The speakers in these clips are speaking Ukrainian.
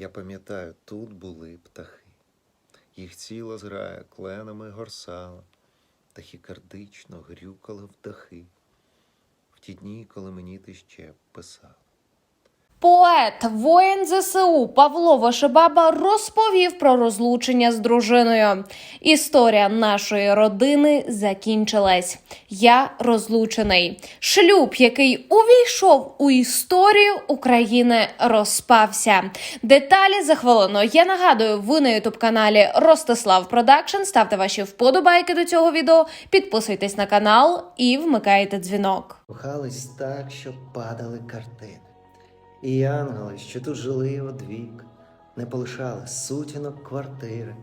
Я пам'ятаю, тут були птахи. Їх ціла зграя кленами горсала, тахікардично грюкали в дахи. В ті дні, коли мені ти ще писав. Поет, воїн ЗСУ Павло Вишебаба розповів про розлучення з дружиною. Історія нашої родини закінчилась. Я розлучений. Шлюб, який увійшов у історію України, розпався. Деталі за хвилину. Я нагадую, ви на ютуб каналі Ростислав Продакшн. Ставте ваші вподобайки до цього відео, підписуйтесь на канал і вмикайте дзвінок. Кохались так, що падали картини. І ангели, що тут жили одвік, не полишали сутінок квартири.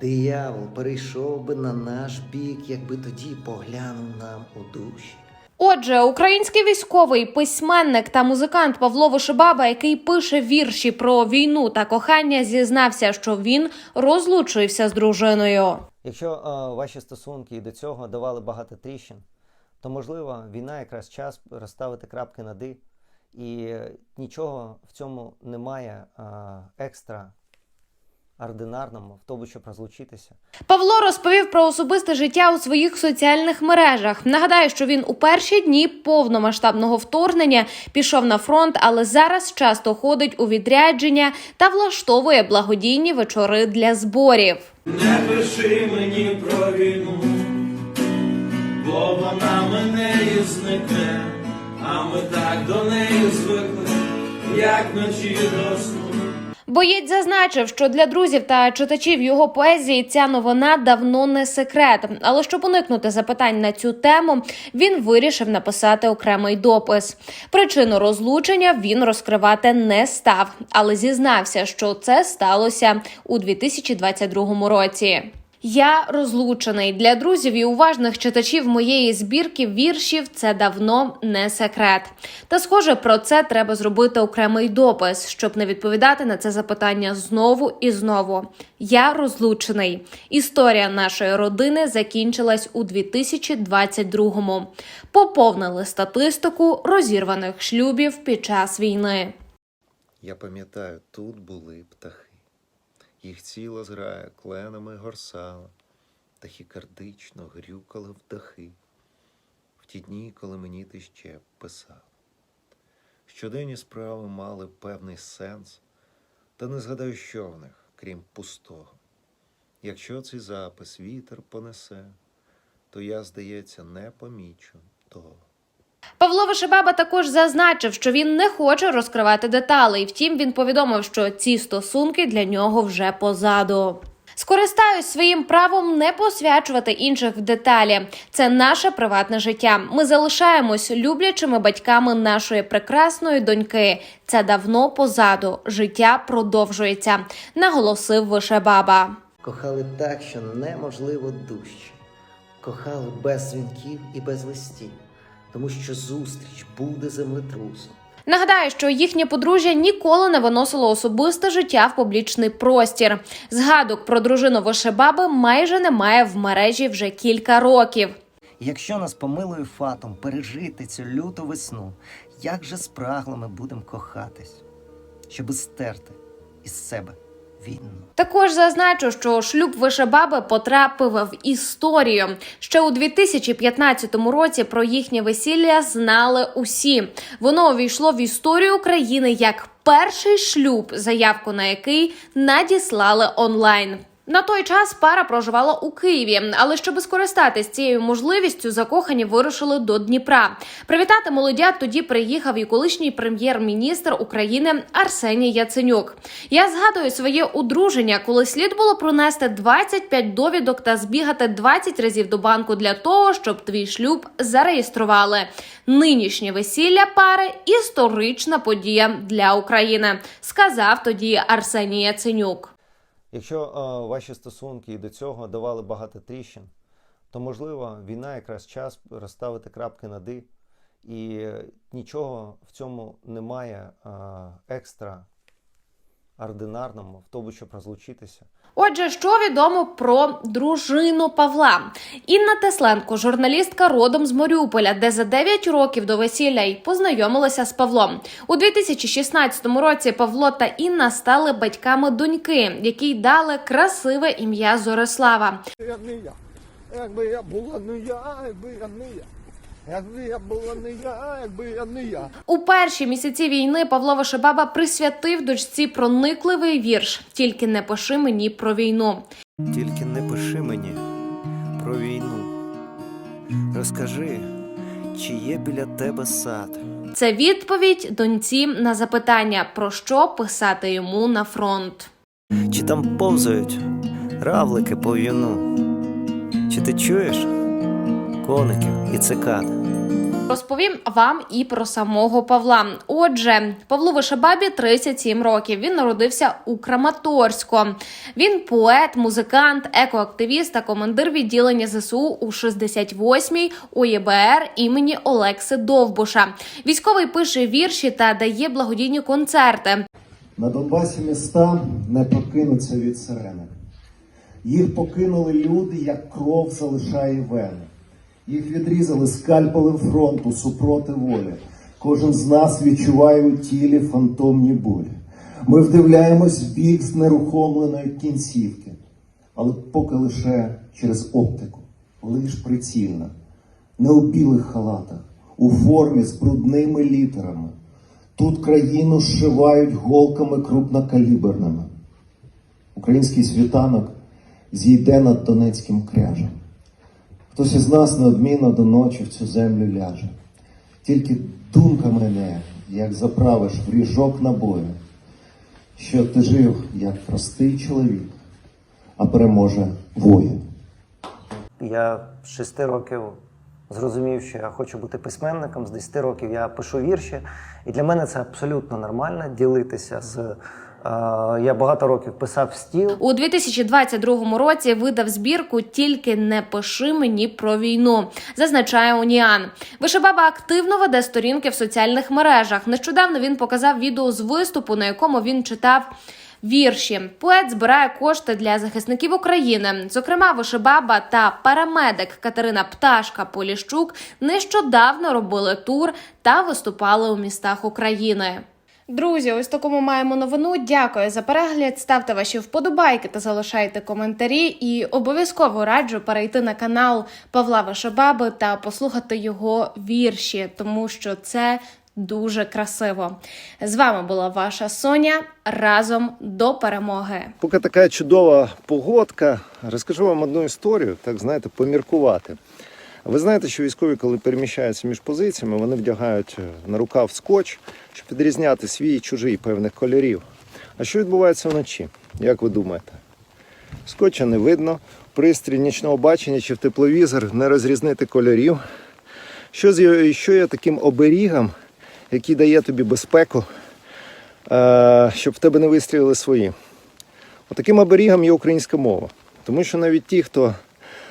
Диявол перейшов би на наш бік, якби тоді поглянув нам у душі. Отже, український військовий письменник та музикант Павло Вишибаба, який пише вірші про війну та кохання, зізнався, що він розлучився з дружиною. Якщо е, ваші стосунки і до цього давали багато тріщин, то можливо війна якраз час розставити крапки над «і», і нічого в цьому немає е, екстра ординарному в тому, щоб розлучитися. Павло розповів про особисте життя у своїх соціальних мережах. Нагадаю, що він у перші дні повномасштабного вторгнення пішов на фронт, але зараз часто ходить у відрядження та влаштовує благодійні вечори для зборів. Не пиши мені про війну, бо вона мене і зникне, а ми так до неї звикли, як вночі до сну. Боєць зазначив, що для друзів та читачів його поезії ця новина давно не секрет. Але щоб уникнути запитань на цю тему, він вирішив написати окремий допис. Причину розлучення він розкривати не став, але зізнався, що це сталося у 2022 році. Я розлучений для друзів і уважних читачів моєї збірки віршів. Це давно не секрет. Та схоже, про це треба зробити окремий допис, щоб не відповідати на це запитання знову і знову. Я розлучений. Історія нашої родини закінчилась у 2022-му. Поповнили статистику розірваних шлюбів під час війни. Я пам'ятаю, тут були птахи. Їх ціла зграя кленами горсала, тахікардично грюкали в дахи. В ті дні, коли мені ти ще писав. Щоденні справи мали певний сенс, та не згадаю, що в них, крім пустого. Якщо цей запис вітер понесе, то я, здається, не помічу того. Павло Вишибаба також зазначив, що він не хоче розкривати деталей. Втім, він повідомив, що ці стосунки для нього вже позаду. Скористаюсь своїм правом не посвячувати інших в деталі. Це наше приватне життя. Ми залишаємось люблячими батьками нашої прекрасної доньки. Це давно позаду. Життя продовжується, наголосив Вишебаба. Кохали так, що неможливо дужче. Кохали без дзвінків і без листів, тому що зустріч буде землетрусом. Нагадаю, що їхнє подружжя ніколи не виносило особисте життя в публічний простір. Згадок про дружину Вишебаби майже немає в мережі вже кілька років. Якщо нас помилує фатом пережити цю люту весну, як же спрагло ми будемо кохатись, щоби стерти із себе війну. Також зазначу, що шлюб Вишебаби потрапив в історію. Ще у 2015 році про їхнє весілля знали усі. Воно увійшло в історію України як перший шлюб, заявку на який надіслали онлайн. На той час пара проживала у Києві, але щоб скористатись цією можливістю, закохані вирушили до Дніпра. Привітати молодят тоді приїхав і колишній прем'єр-міністр України Арсеній Яценюк. Я згадую своє одруження, коли слід було пронести 25 довідок та збігати 20 разів до банку для того, щоб твій шлюб зареєстрували. Нинішнє весілля пари історична подія для України, сказав тоді Арсеній Яценюк. Якщо е, ваші стосунки і до цього давали багато тріщин, то можливо війна якраз час розставити крапки над «і», і нічого в цьому немає е, екстра ординарному, в тому, щоб розлучитися. Отже, що відомо про дружину Павла? Інна Тесленко, журналістка родом з Маріуполя, де за 9 років до весілля й познайомилася з Павлом. У 2016 році Павло та Інна стали батьками доньки, якій дали красиве ім'я Зорислава. я не я. Якби я була не я, якби я не я. Якби я була не я, якби я не я. У перші місяці війни Павло Вишебаба присвятив дочці проникливий вірш Тільки не пиши мені про війну. Тільки не пиши мені про війну. Розкажи, чи є біля тебе сад? Це відповідь доньці на запитання, про що писати йому на фронт. Чи там повзають равлики по війну? Чи ти чуєш коників і цикад? Розповім вам і про самого Павла. Отже, Павлу Вишебабі 37 років. Він народився у Краматорську. Він поет, музикант, екоактивіст та командир відділення ЗСУ у 68-й УЄБР імені Олекси Довбуша. Військовий пише вірші та дає благодійні концерти. На Донбасі міста не прокинуться від сирени. Їх покинули люди, як кров залишає вени. Їх відрізали скальпелем фронту супроти волі. Кожен з нас відчуває у тілі фантомні болі. Ми вдивляємось в бік знерухомленої кінцівки, але поки лише через оптику, лиш прицільно, не у білих халатах, у формі з брудними літерами. Тут країну зшивають голками крупнокаліберними. Український світанок зійде над Донецьким кряжем. Хтось із нас неодмінно до ночі в цю землю ляже. Тільки думка мене, як заправиш в ріжок набою, що ти жив як простий чоловік, а переможе воїн. Я з 6 років зрозумів, що я хочу бути письменником. З 10 років я пишу вірші, і для мене це абсолютно нормально ділитися з. Е, Я багато років писав стіл. У 2022 році видав збірку Тільки не пиши мені про війну, зазначає Уніан. Вишибаба активно веде сторінки в соціальних мережах. Нещодавно він показав відео з виступу, на якому він читав. Вірші поет збирає кошти для захисників України. Зокрема, вишибаба та парамедик Катерина Пташка Поліщук нещодавно робили тур та виступали у містах України. Друзі, ось такому маємо новину. Дякую за перегляд. Ставте ваші вподобайки та залишайте коментарі. І обов'язково раджу перейти на канал Павла Вишебаби та послухати його вірші, тому що це дуже красиво. З вами була ваша Соня. Разом до перемоги. Поки така чудова погодка, розкажу вам одну історію, так знаєте, поміркувати. Ви знаєте, що військові, коли переміщаються між позиціями, вони вдягають е, на рукав скотч, щоб відрізняти свій і чужий певних кольорів. А що відбувається вночі? Як ви думаєте? Скотча не видно, пристрій нічного бачення чи в тепловізор не розрізнити кольорів. Що, з- що є таким оберігом, який дає тобі безпеку, е, щоб в тебе не вистрілили свої? Отаким оберігом є українська мова. Тому що навіть ті, хто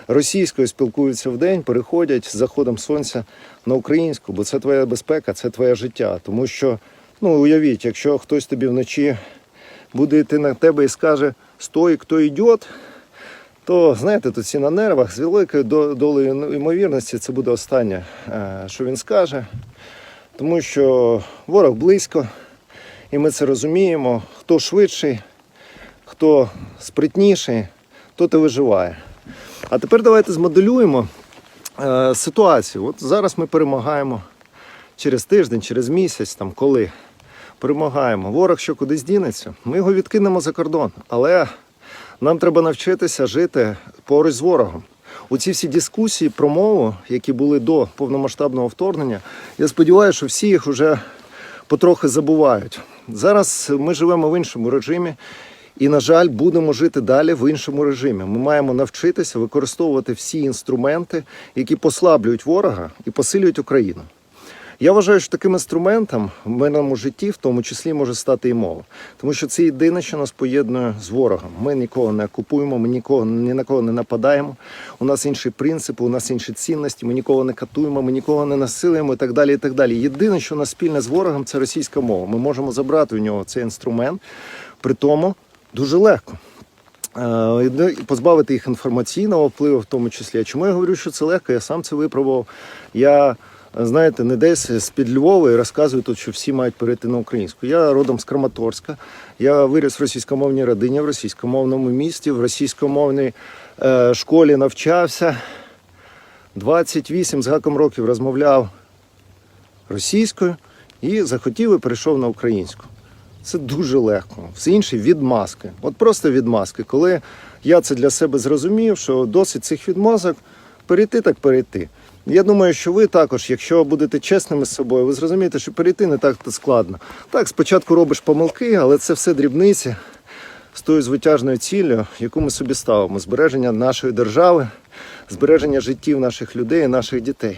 російською спілкуються в день, переходять з заходом сонця на українську, бо це твоя безпека, це твоє життя. Тому що, ну уявіть, якщо хтось тобі вночі буде йти на тебе і скаже Стой, хто йде, то знаєте, тут всі на нервах з великою долею ймовірності це буде останнє, е, що він скаже. Тому що ворог близько, і ми це розуміємо. Хто швидший, хто спритніший, той і виживає. А тепер давайте змоделюємо е, ситуацію. От зараз ми перемагаємо через тиждень, через місяць, там коли перемагаємо. Ворог що кудись дінеться, ми його відкинемо за кордон. Але нам треба навчитися жити поруч з ворогом. У ці всі дискусії про мову, які були до повномасштабного вторгнення, я сподіваюся, що всі їх вже потрохи забувають. Зараз ми живемо в іншому режимі. І, на жаль, будемо жити далі в іншому режимі. Ми маємо навчитися використовувати всі інструменти, які послаблюють ворога і посилюють Україну. Я вважаю, що таким інструментом в мирному житті, в тому числі, може стати і мова, тому що це єдине, що нас поєднує з ворогом. Ми нікого не окупуємо, ми нікого ні на кого не нападаємо. У нас інші принципи, у нас інші цінності. Ми нікого не катуємо, ми нікого не насилуємо і так далі. І так далі. Єдине, що нас спільне з ворогом, це російська мова. Ми можемо забрати у нього цей інструмент. При тому дуже легко. Е, і позбавити їх інформаційного впливу, в тому числі. Чому я говорю, що це легко? Я сам це випробував. Я, знаєте, не десь з-під Львова і розказую тут, що всі мають перейти на українську. Я родом з Краматорська. Я виріс в російськомовній родині, в російськомовному місті, в російськомовній е, школі навчався. 28 з гаком років розмовляв російською і захотів і перейшов на українську. Це дуже легко. Все інше відмазки. От просто відмазки. Коли я це для себе зрозумів, що досить цих відмазок перейти так перейти. Я думаю, що ви також, якщо будете чесними з собою, ви зрозумієте, що перейти не так складно. Так, спочатку робиш помилки, але це все дрібниці з тою звитяжною ціллю, яку ми собі ставимо: збереження нашої держави, збереження життів наших людей наших дітей.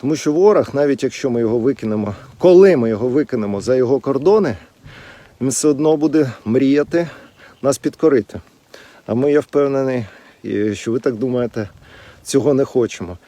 Тому що ворог, навіть якщо ми його викинемо, коли ми його викинемо за його кордони, він все одно буде мріяти нас підкорити. А ми, я впевнений, що ви так думаєте, цього не хочемо.